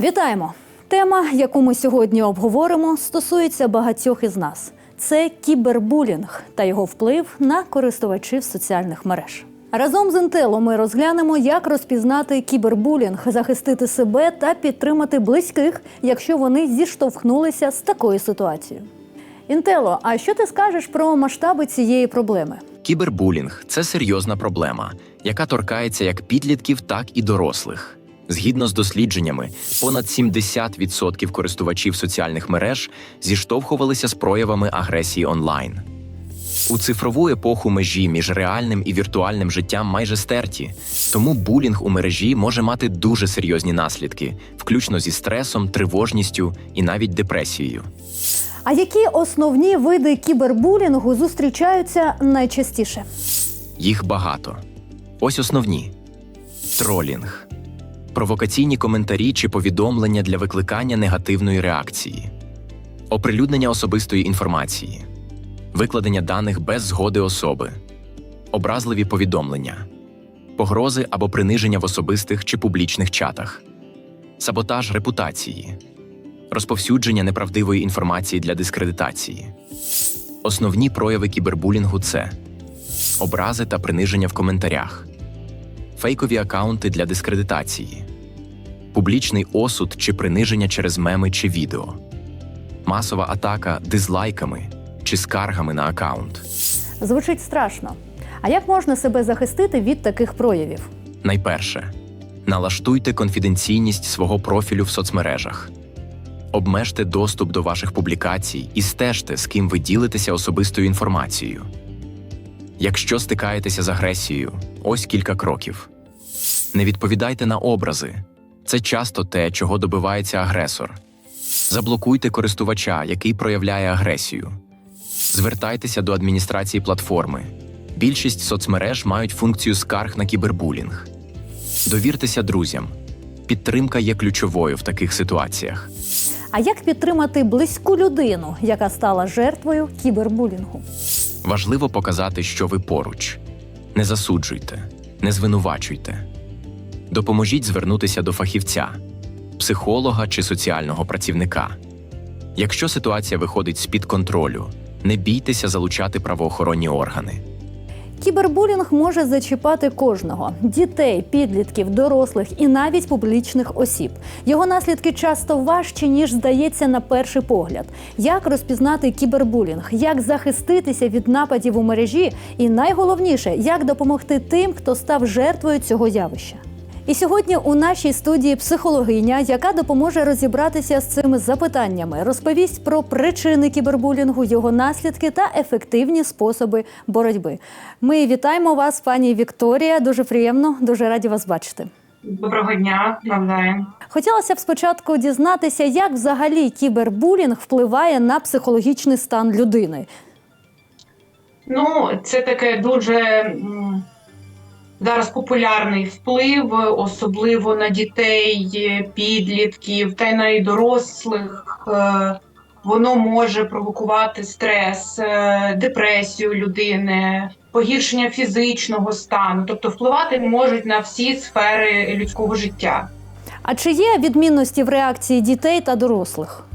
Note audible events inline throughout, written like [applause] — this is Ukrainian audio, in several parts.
Вітаємо! Тема, яку ми сьогодні обговоримо, стосується багатьох із нас. Це кібербулінг та його вплив на користувачів соціальних мереж. Разом з Інтелом ми розглянемо, як розпізнати кібербулінг, захистити себе та підтримати близьких, якщо вони зіштовхнулися з такою ситуацією. Інтело, а що ти скажеш про масштаби цієї проблеми? Кібербулінг це серйозна проблема, яка торкається як підлітків, так і дорослих. Згідно з дослідженнями, понад 70% користувачів соціальних мереж зіштовхувалися з проявами агресії онлайн. У цифрову епоху межі між реальним і віртуальним життям майже стерті, тому булінг у мережі може мати дуже серйозні наслідки, включно зі стресом, тривожністю і навіть депресією. А які основні види кібербулінгу зустрічаються найчастіше? Їх багато. Ось основні: тролінг, провокаційні коментарі чи повідомлення для викликання негативної реакції, оприлюднення особистої інформації, викладення даних без згоди особи, образливі повідомлення, погрози або приниження в особистих чи публічних чатах, саботаж репутації, розповсюдження неправдивої інформації для дискредитації. Основні прояви кібербулінгу це образи та приниження в коментарях, фейкові акаунти для дискредитації, публічний осуд чи приниження через меми чи відео, масова атака дизлайками чи скаргами на акаунт. Звучить страшно. А як можна себе захистити від таких проявів? Найперше, налаштуйте конфіденційність свого профілю в соцмережах. Обмежте доступ до ваших публікацій і стежте, з ким ви ділитеся особистою інформацією. Якщо стикаєтеся з агресією, ось кілька кроків. Не відповідайте на образи. Це часто те, чого добивається агресор. Заблокуйте користувача, який проявляє агресію. Звертайтеся до адміністрації платформи. Більшість соцмереж мають функцію скарг на кібербулінг. Довіртеся друзям. Підтримка є ключовою в таких ситуаціях. А як підтримати близьку людину, яка стала жертвою кібербулінгу? Важливо показати, що ви поруч. Не засуджуйте, не звинувачуйте. Допоможіть звернутися до фахівця, психолога чи соціального працівника. Якщо ситуація виходить з-під контролю, не бійтеся залучати правоохоронні органи. Кібербулінг може зачіпати кожного: дітей, підлітків, дорослих і навіть публічних осіб. Його наслідки часто важчі, ніж здається на перший погляд. Як розпізнати кібербулінг, як захиститися від нападів у мережі, і найголовніше, як допомогти тим, хто став жертвою цього явища. І сьогодні у нашій студії психологиня, яка допоможе розібратися з цими запитаннями, розповість про причини кібербулінгу, його наслідки та ефективні способи боротьби. Ми вітаємо вас, пані Вікторія. Дуже приємно, дуже раді вас бачити. Доброго дня, навзаєм. Хотілося б спочатку дізнатися, як взагалі кібербулінг впливає на психологічний стан людини. Ну, це таке дуже зараз популярний вплив, особливо на дітей, підлітків та й на дорослих. Е, Воно може провокувати стрес, е, депресію людини, погіршення фізичного стану, тобто впливати можуть на всі сфери людського життя. А чи є відмінності в реакції дітей та дорослих?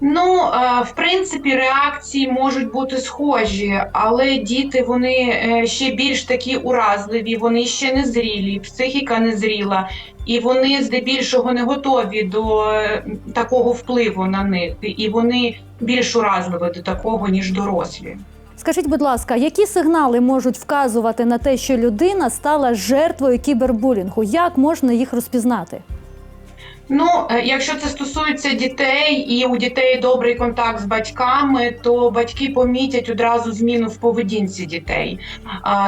Ну, е, в принципі, реакції можуть бути схожі, але діти вони е, ще більш такі уразливі, вони ще не зрілі, психіка не зріла, і вони здебільшого не готові до е, такого впливу на них, і вони більш уразливі до такого, ніж дорослі. Скажіть, будь ласка, які сигнали можуть вказувати на те, що людина стала жертвою кібербулінгу? Як можна їх розпізнати? Ну, е, якщо це стосується дітей, і у дітей добрий контакт з батьками, то батьки помітять одразу зміну в поведінці дітей.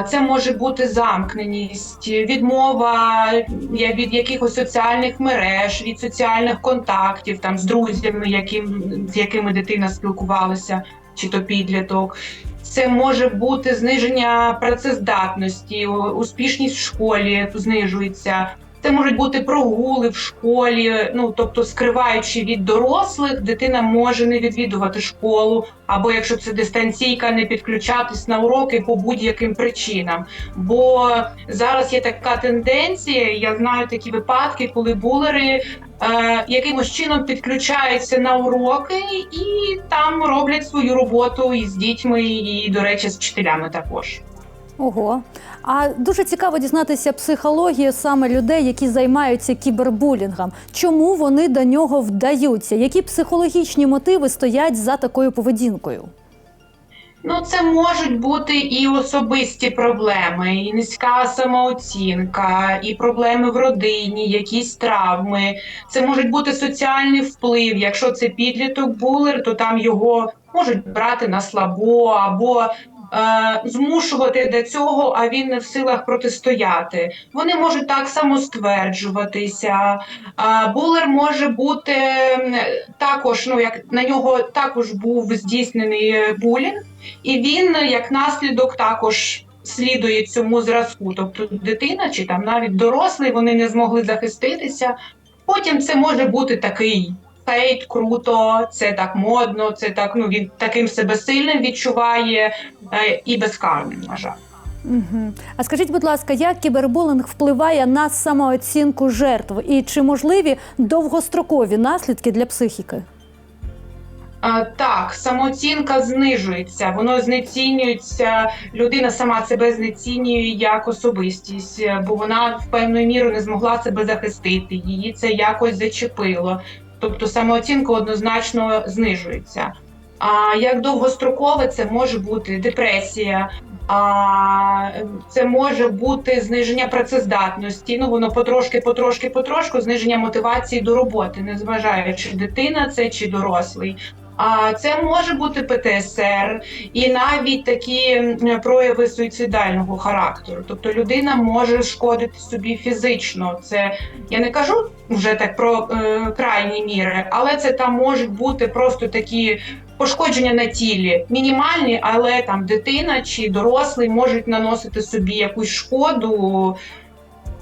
Це може бути замкненість, відмова від якихось соціальних мереж, від соціальних контактів там з друзями, яким, з якими дитина спілкувалася, чи то підліток. Це може бути зниження працездатності, успішність в школі знижується. Це можуть бути прогули в школі, ну тобто, скриваючи від дорослих, дитина може не відвідувати школу, або якщо це дистанційка, не підключатись на уроки по будь-яким причинам. Бо зараз є така тенденція, я знаю такі випадки, коли булери е, якимось чином підключаються на уроки і там роблять свою роботу із дітьми, і, до речі, з вчителями також. Ого. А дуже цікаво дізнатися психологію саме людей, які займаються кібербулінгом. Чому вони до нього вдаються? Які психологічні мотиви стоять за такою поведінкою? Ну, це можуть бути і особисті проблеми, і низька самооцінка, і проблеми в родині, якісь травми. Це можуть бути соціальний вплив. Якщо це підліток булер, то там його можуть брати на слабо або змушувати до цього, а він не в силах протистояти. Вони можуть так само стверджуватися. Булер може бути також, ну як на нього також був здійснений е, булінг. І він е, як наслідок також слідує цьому зразку. Тобто дитина чи там навіть дорослий вони не змогли захиститися. Потім це може бути такий хейт, круто, це так модно, це так ну він таким себе сильним відчуває е, і безкарним, на жаль. Угу. А скажіть, будь ласка, як кібербулінг впливає на самооцінку жертв? І чи можливі довгострокові наслідки для психіки? А, Так, самооцінка знижується, воно знецінюється. Людина сама себе знецінює як особистість, е, бо вона в певною мірою не змогла себе захистити. Її це якось зачепило. Тобто самооцінка однозначно знижується. А як довгострокове це може бути депресія, а це може бути зниження працездатності. Ну воно потрошки, потрошки, потрошку зниження мотивації до роботи, незважаючи дитина це чи дорослий. А це може бути ПТСР і навіть такі прояви суїцидального характеру. Тобто людина може шкодити собі фізично. Це я не кажу вже так про е, крайні міри, але це там можуть бути просто такі пошкодження на тілі, мінімальні, але там дитина чи дорослий можуть наносити собі якусь шкоду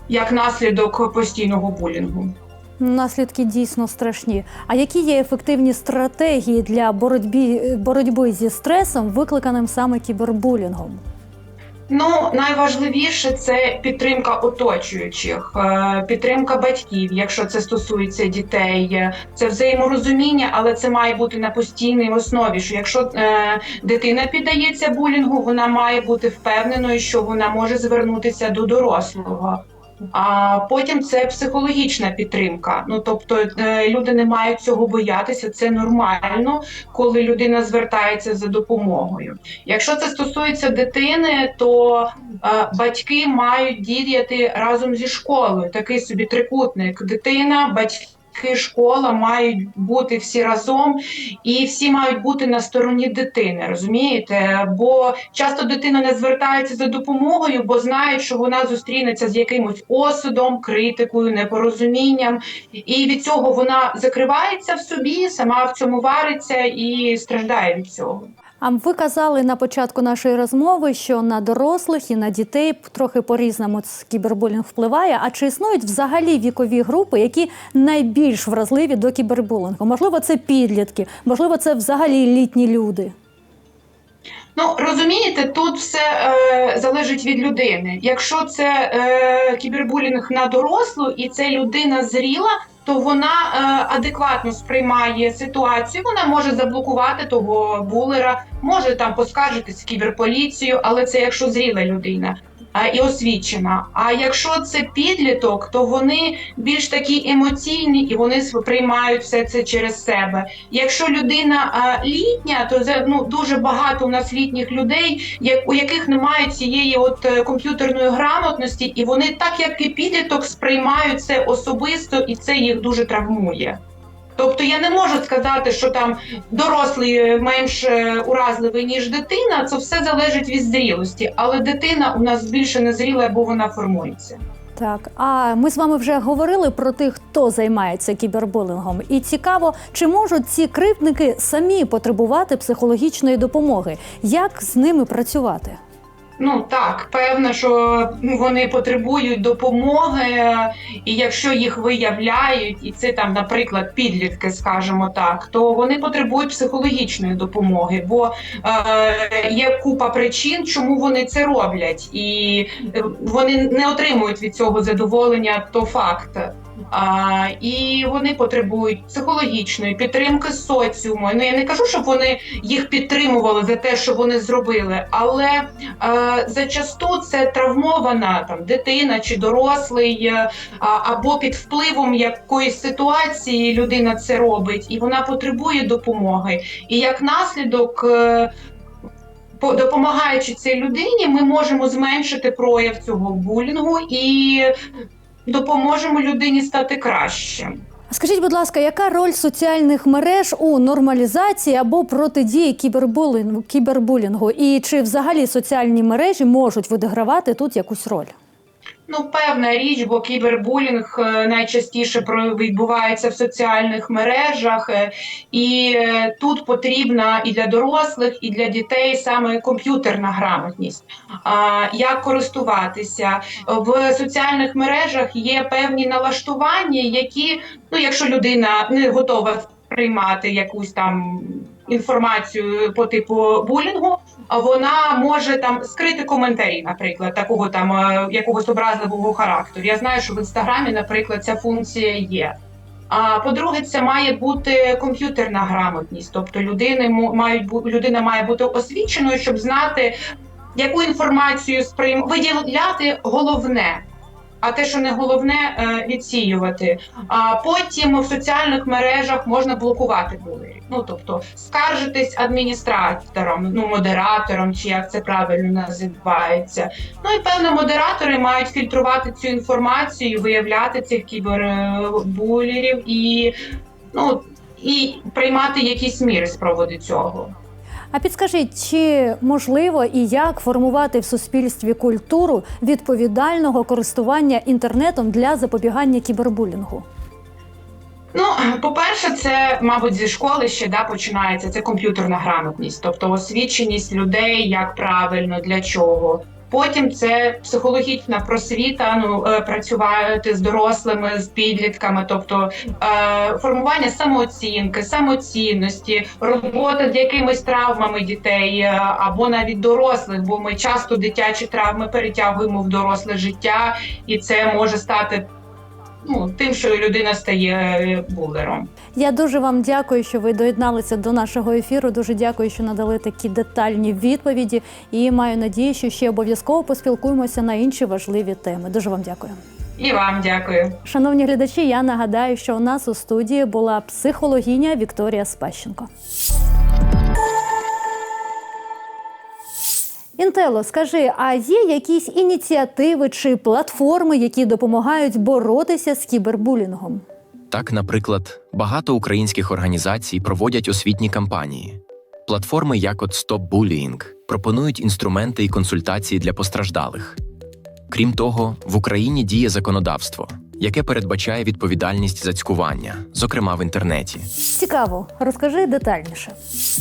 як наслідок постійного булінгу. Наслідки дійсно страшні. А які є ефективні стратегії для боротьби, боротьби зі стресом, викликаним саме кібербулінгом? Ну, найважливіше це підтримка оточуючих, е, підтримка батьків, якщо це стосується дітей, це взаєморозуміння, але це має бути на постійній основі. Що якщо е, дитина піддається булінгу, вона має бути впевненою, що вона може звернутися до дорослого. А потім це психологічна підтримка. Ну тобто е, люди не мають цього боятися. Це нормально, коли людина звертається за допомогою. Якщо це стосується дитини, то е, батьки мають діяти разом зі школою. Такий собі трикутник. Дитина, батьки. Школа мають бути всі разом, і всі мають бути на стороні дитини, розумієте? Бо часто дитина не звертається за допомогою, бо знають, що вона зустрінеться з якимось осудом, критикою, непорозумінням, і від цього вона закривається в собі, сама в цьому вариться і страждає від цього. А ви казали на початку нашої розмови, що на дорослих і на дітей трохи по-різному кібербулінг впливає. А чи існують взагалі вікові групи, які найбільш вразливі до кібербулінгу? Можливо, це підлітки, можливо, це взагалі літні люди. Ну розумієте, тут все е, залежить від людини. Якщо це е, кібербулінг на дорослу і це людина зріла, то вона е, адекватно сприймає ситуацію. Вона може заблокувати того булера, може там поскаржитись в кіберполіцію, але це якщо зріла людина. І освічена. А якщо це підліток, то вони більш такі емоційні і вони сприймають все це через себе. Якщо людина літня, то ну дуже багато у нас літніх людей, як у яких немає цієї от е, комп'ютерної грамотності, і вони так як і підліток сприймають це особисто, і це їх дуже травмує. Тобто я не можу сказати, що там дорослий е, менш е, уразливий ніж дитина. Це все залежить від зрілості, але дитина у нас більше не зріла, бо вона формується. Так, а ми з вами вже говорили про тих, хто займається кібербулінгом. І цікаво, чи можуть ці кривдники самі потребувати психологічної допомоги? Як з ними працювати? Ну так, певно, що вони потребують допомоги, і якщо їх виявляють, і це там, наприклад, підлітки, скажімо так, то вони потребують психологічної допомоги, бо е, є купа причин, чому вони це роблять, і е, вони не отримують від цього задоволення, то факт. А, і вони потребують психологічної підтримки соціуму. Ну я не кажу, щоб вони їх підтримували за те, що вони зробили, але е, зачасту це травмована там дитина чи дорослий, е, або під впливом якоїсь ситуації людина це робить, і вона потребує допомоги. І як наслідок. е, по- Допомагаючи цій людині, ми можемо зменшити прояв цього булінгу і допоможемо людині стати кращим. Скажіть, будь ласка, яка роль соціальних мереж у нормалізації або протидії кібербулінгу, кібербулінгу? І чи взагалі соціальні мережі можуть відігравати тут якусь роль? Ну, певна річ, бо кібербулінг е, найчастіше відбувається в соціальних мережах, е, і е, тут потрібна і для дорослих, і для дітей саме комп'ютерна грамотність. Як користуватися в соціальних мережах є певні налаштування, які, ну, якщо людина не готова приймати якусь там інформацію по типу булінгу, вона може там скрити коментарі, наприклад, такого там е, якогось образливого характеру. Я знаю, що в інстаграмі, наприклад, ця функція є. А по-друге, це має бути комп'ютерна грамотність, тобто людини мають людина має бути освіченою, щоб знати, яку інформацію сприйм... виділяти головне. А те, що не головне, е, відсіювати. А потім в соціальних мережах можна блокувати булерів. Ну тобто скаржитись адміністратором, ну модератором, чи як це правильно називається. Ну і певно, модератори мають фільтрувати цю інформацію, виявляти цих кібербулерів і ну і приймати якісь міри з приводу цього. А підскажіть, чи можливо і як формувати в суспільстві культуру відповідального користування інтернетом для запобігання кібербулінгу? Ну, по-перше, це, мабуть, зі школи ще да, починається. Це комп'ютерна грамотність, тобто освіченість людей, як правильно, для чого. Потім це психологічна просвіта, ну е, працювати з дорослими, з підлітками, тобто е, формування самооцінки, самоцінності, робота з якимись травмами дітей е, або навіть дорослих, бо ми часто дитячі травми перетягуємо в доросле життя, і це може стати ну, тим, що людина стає е, булером. Я дуже вам дякую, що ви доєдналися до нашого ефіру. Дуже дякую, що надали такі детальні відповіді. І маю надію, що ще обов'язково поспілкуємося на інші важливі теми. Дуже вам дякую. І вам дякую. Шановні глядачі, я нагадаю, що у нас у студії була психологиня Вікторія Спащенко. Інтело, скажи, а є якісь ініціативи чи платформи, які допомагають боротися з кібербулінгом? Так, наприклад, багато українських організацій проводять освітні кампанії. Платформи, як от Stop Bullying, пропонують інструменти і консультації для постраждалих. Крім того, в Україні діє законодавство, яке передбачає відповідальність за цькування, зокрема в інтернеті. Цікаво, розкажи детальніше.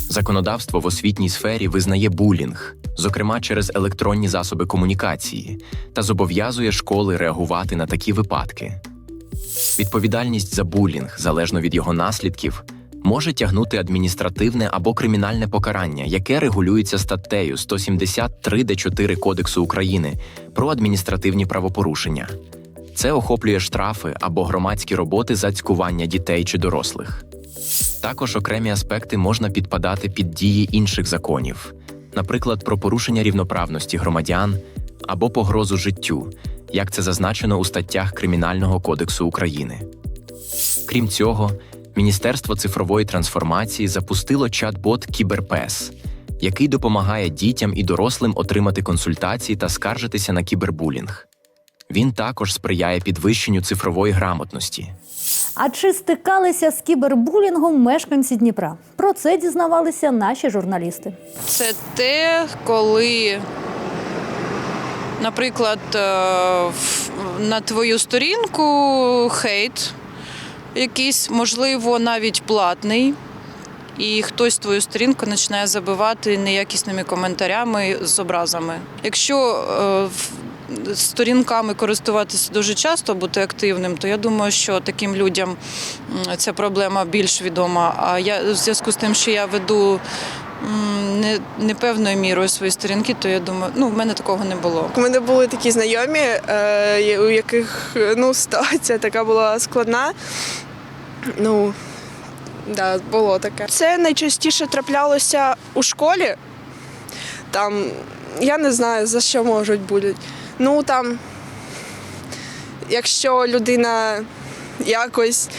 Законодавство в освітній сфері визнає булінг, зокрема через електронні засоби комунікації, та зобов'язує школи реагувати на такі випадки. Відповідальність за булінг, залежно від його наслідків, може тягнути адміністративне або кримінальне покарання, яке регулюється статтею 173 Д4 Кодексу України про адміністративні правопорушення. Це охоплює штрафи або громадські роботи за цькування дітей чи дорослих. Також окремі аспекти можна підпадати під дії інших законів, наприклад, про порушення рівноправності громадян або погрозу життю, як це зазначено у статтях Кримінального кодексу України. Крім цього, Міністерство цифрової трансформації запустило чат-бот Кіберпес, який допомагає дітям і дорослим отримати консультації та скаржитися на кібербулінг. Він також сприяє підвищенню цифрової грамотності. А чи стикалися з кібербулінгом мешканці Дніпра? Про це дізнавалися наші журналісти. Це те, коли, наприклад, е, на твою сторінку хейт якийсь, можливо, навіть платний. І хтось твою сторінку починає забивати неякісними коментарями з образами. Якщо е, в- сторінками користуватися дуже часто, бути активним, то я думаю, що таким людям ця проблема більш відома. А я в зв'язку з тим, що я веду не, не певною мірою свої сторінки, то я думаю, ну в мене такого не було. У мене були такі знайомі, е, у яких ну, ситуація така була складна. Ну, да, було таке. Це найчастіше траплялося у школі. Там, я не знаю, за що можуть бути. Ну там, якщо людина якось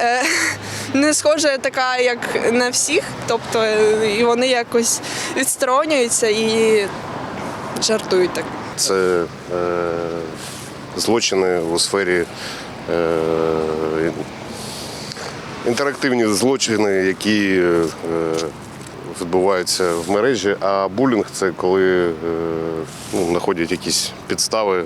е, [laughs] не схожа така, як на всіх, тобто е, і вони якось відсторонюються і жартують так. Це е, злочини у сфері е, інтерактивні злочини, які відбуваються в мережі. А булінг це коли е, ну, знаходять якісь підстави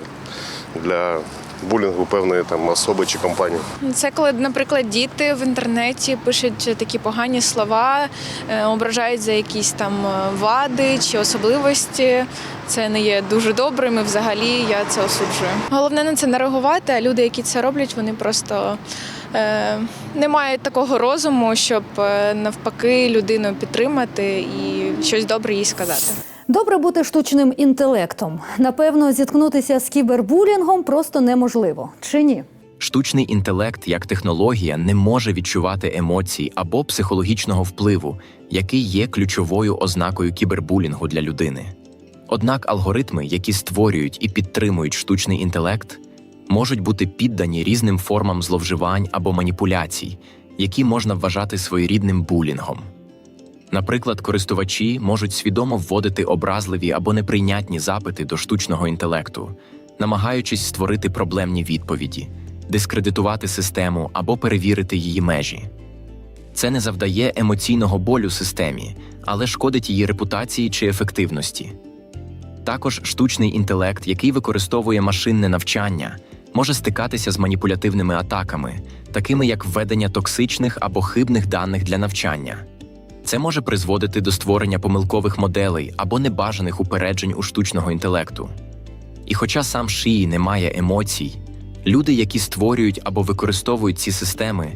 для булінгу певної там особи чи компанії. Це коли, наприклад, діти в інтернеті пишуть такі погані слова, е, ображають за якісь там е, вади чи особливості. Це не є дуже добрим і взагалі я це осуджую. Головне на це не реагувати, а люди, які це роблять, вони просто е, не мають такого розуму, щоб е, навпаки людину підтримати і щось добре їй сказати. Добре бути штучним інтелектом. Напевно, зіткнутися з кібербулінгом просто неможливо. Чи ні? Штучний інтелект як технологія не може відчувати емоцій або психологічного впливу, який є ключовою ознакою кібербулінгу для людини. Однак алгоритми, які створюють і підтримують штучний інтелект, можуть бути піддані різним формам зловживань або маніпуляцій, які можна вважати своєрідним булінгом. Наприклад, користувачі можуть свідомо вводити образливі або неприйнятні запити до штучного інтелекту, намагаючись створити проблемні відповіді, дискредитувати систему або перевірити її межі. Це не завдає емоційного болю системі, але шкодить її репутації чи ефективності. Також штучний інтелект, який використовує машинне навчання, може стикатися з маніпулятивними атаками, такими як введення токсичних або хибних даних для навчання. Це може призводити до створення помилкових моделей або небажаних упереджень у штучного інтелекту. І хоча сам шиї не має емоцій, люди, які створюють або використовують ці системи,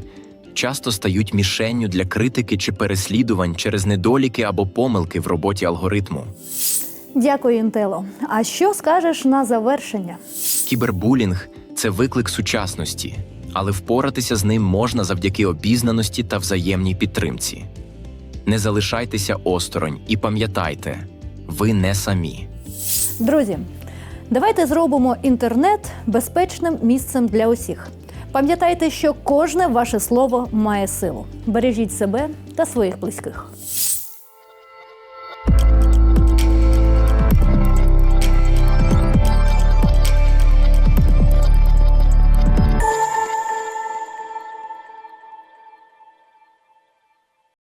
часто стають мішенню для критики чи переслідувань через недоліки або помилки в роботі алгоритму. Дякую, Інтело. А що скажеш на завершення? Кібербулінг це виклик сучасності, але впоратися з ним можна завдяки обізнаності та взаємній підтримці. Не залишайтеся осторонь і пам'ятайте, ви не самі. Друзі, давайте зробимо інтернет безпечним місцем для усіх. Пам'ятайте, що кожне ваше слово має силу. Бережіть себе та своїх близьких.